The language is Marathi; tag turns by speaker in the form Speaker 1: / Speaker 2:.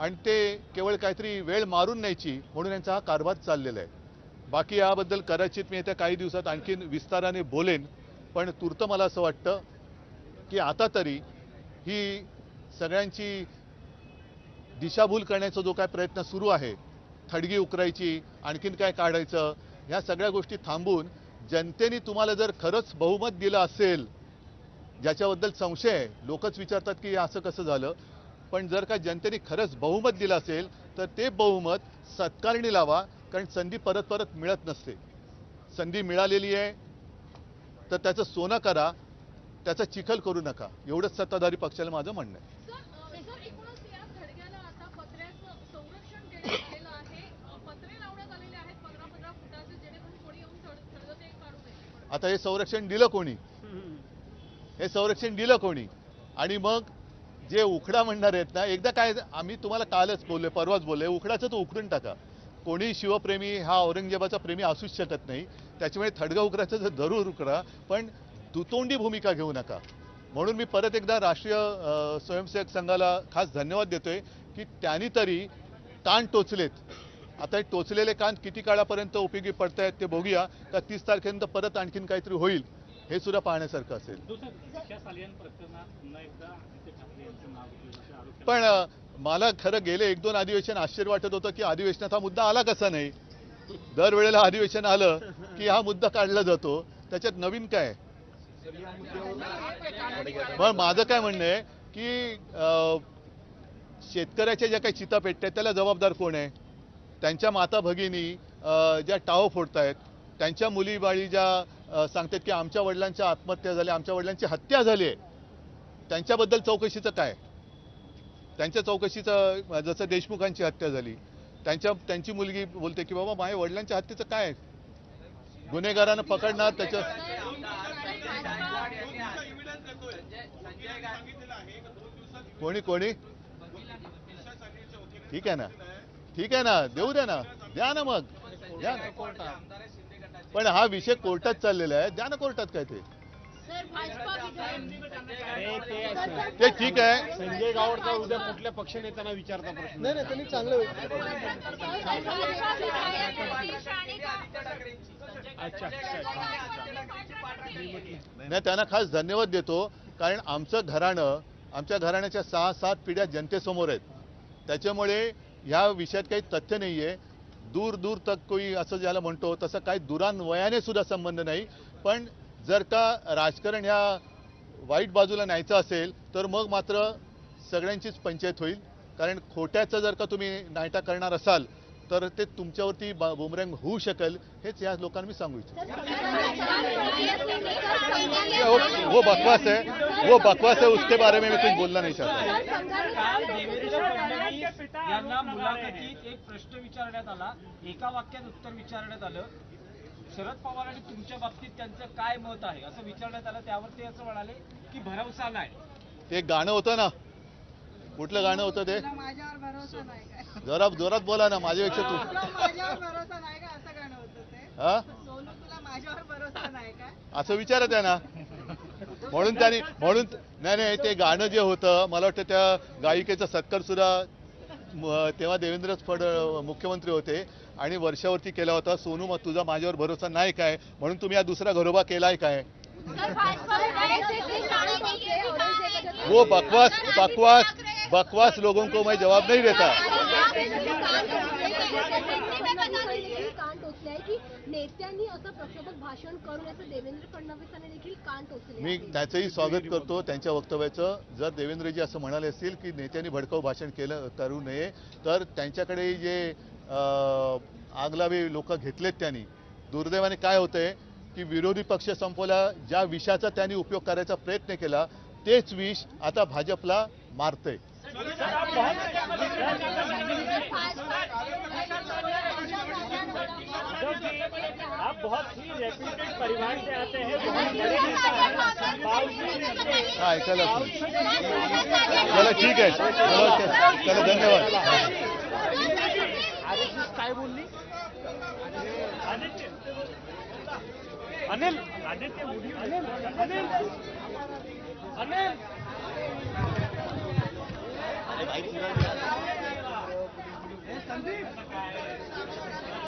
Speaker 1: आणि ते केवळ काहीतरी वेळ मारून न्यायची म्हणून यांचा हा कारभार चाललेला आहे. बाकी याबद्दल कदाचित मी येत्या काही दिवसात आणखीन विस्ताराने बोलेन पण तूर्त मला असं वाटतं की आता तरी ही सगळ्यांची दिशाभूल करण्याचा जो काय प्रयत्न सुरू आहे थडगी उकरायची आणखीन काय काढायचं ह्या सगळ्या गोष्टी थांबून जनतेने तुम्हाला जर खरंच बहुमत दिलं असेल ज्याच्याबद्दल संशय आहे लोकच विचारतात की असं कसं झालं पण जर का जनतेने खरंच बहुमत दिलं असेल तर ते बहुमत सत्कारणी लावा कारण संधी परत परत मिळत नसते. संधी मिळालेली आहे तर त्याचं सोनं करा त्याचा चिखल करू नका. एवढंच सत्ताधारी पक्षाला माझं म्हणणं आहे.
Speaker 2: आता
Speaker 1: हे संरक्षण दिलं कोणी? हे संरक्षण दिलं कोणी? आणि मग जे उखडा म्हणणार आहेत ना एकदा काय आम्ही तुम्हाला कालच बोलले परवाच बोलले उखडाचं तो उखडून टाका. कोणी शिवप्रेमी हा औरंगजेबाचा प्रेमी असूच शकत नाही. त्याच्यामुळे थडगा उखडाचं जर जरूर उखडा पण दुतोंडी भूमिका घेऊ नका. म्हणून मी परत एकदा राष्ट्रीय स्वयंसेवक संघाला खास धन्यवाद देतोय की त्यांनी तरी कान टोचलेत. आता हे टोचलेले कान किती काळापर्यंत उपयोगी पडतायत ते बघूया. का तीस तारखेनंतर परत आणखीन काहीतरी होईल? हे सुद्धा पाहण्यासारखं असेल. पण मला खरं गेले एक दोन अधिवेशन आश्चर्य वाटत होतं की अधिवेशनात हा मुद्दा आला कसा नाही. दरवेळेला अधिवेशन आलं की हा मुद्दा काढला जातो. त्याच्यात नवीन काय? पण माझं काय म्हणणं आहे की शेतकऱ्याच्या ज्या काही चिता पेटतात त्याला जबाबदार कोण आहे? त्यांच्या माता भगिनी ज्या टाव फोडतायत त्यांच्या मुली बाळी ज्या सांगतात की आमच्या वडिलांच्या आत्महत्या झाल्या आमच्या वडिलांची हत्या झाली आहे त्यांच्याबद्दल चौकशीचं काय? त्यांच्या चौकशीचं जसं देशमुखांची हत्या झाली त्यांच्या त्यांची मुलगी बोलते की बाबा माझ्या वडिलांच्या हत्येचं काय गुन्हेगारानं पकडणार त्याच्या कोणी कोणी? ठीक आहे ना ठीक आहे ना देऊ द्या ना द्या ना मग द्या ना पण हा विषय कोर्टात चाललेला आहे. द्या ना कोर्टात काय ते. ते ठीक आहे.
Speaker 3: संजय गावडकर उद्या कुठल्या पक्ष नेत्यांना विचारता प्रश्न?
Speaker 4: नाही नाही त्यांनी चांगलं
Speaker 3: अच्छा
Speaker 1: नाही त्यांना खास धन्यवाद देतो कारण आमचं घराणं आमच्या घराण्याच्या सहा सात पिढ्या जनतेसमोर आहेत. त्याच्यामुळे ह्या विषयात काही तथ्य नाही आहे दूर दूर तक कोई असं ज्याला म्हणतो तसं काही दुरान्वयाने सुद्धा संबंध नाही. पण जर का राजकारण ह्या वाईट बाजूला न्यायचं असेल तर मग मात्र सगळ्यांचीच पंचायत होईल. कारण खोट्याचं जर का तुम्ही नायटा करणार असाल तर ते तुमच्यावरती बा- बुमरँग होऊ शकेल हेच या लोकांना मी सांगू इच्छितो. वो बकवास आहे. वो बकवास है उसके बारे में मैं कुछ बोलना नहीं चाहता.
Speaker 5: यांना मुलाखतीत एक प्रश्न विचारण्यात आला. एका वाक्यात उत्तर विचारण्यात आलं. शरद पवार आणि तुमच्या बाबतीत त्यांचं काय मत आहे? असं विचारण्यात आलं. त्यावर ते असं म्हणाले की भरवसा नाही.
Speaker 1: ते एक गाणं होतं ना. कुठलं गाणं होतं ते?
Speaker 6: माझ्यावर भरोसा नाही काय
Speaker 1: जरा जोरात बोला ना माझ्यापेक्षा तू.
Speaker 6: तुला माझ्यावर भरोसा नाही का? असं गाणं होतं ते.
Speaker 1: हा?
Speaker 6: सोनू तुला माझ्यावर भरोसा नाही काय
Speaker 1: असं विचारा त्यांना म्हणून त्यांनी म्हणून नाही नाही ते गाणं जे होतं मला वाटतं त्या गायिकेचा सत्कार सुद्धा तेव्हा देवेंद्र फड मुख्यमंत्री होते आणि वर्षावरती केला होता. सोनू मग तुझा माझ्यावर भरोसा नाही काय? म्हणून तुम्ही हा दुसरा घरोबा केलाय काय? वो बकवास बकवास बकवास लोगों को मैं जवाब नहीं देता
Speaker 7: नेत्यांनी असं प्रक्षोभक भाषण करून असं देवेंद्र फडणवीसांनी देखील कान टोचले
Speaker 1: मी. त्याचंही स्वागत करतो त्यांच्या वक्तव्याचं जर देवेंद्रजी असं म्हणाले असतील की नेत्यांनी भडकाऊ भाषण केलं करू नये तर त्यांच्याकडे जे आगलावे लोक घेतलेत त्यांनी दुर्दैवाने काय होतंय की विरोधी पक्ष संपवला ज्या विषाचा त्यांनी उपयोग करायचा प्रयत्न केला तेच विष आता भाजपला मारतंय
Speaker 3: आप बहुत ही रेप्यूटेड परिवार से आते हैं। हैं
Speaker 1: ऐकायला चला ठीक है। चलो चला धन्यवाद।
Speaker 3: काय बोलली आदित्य अनिल आदित्य अनिल। अनिल अनिल
Speaker 6: काय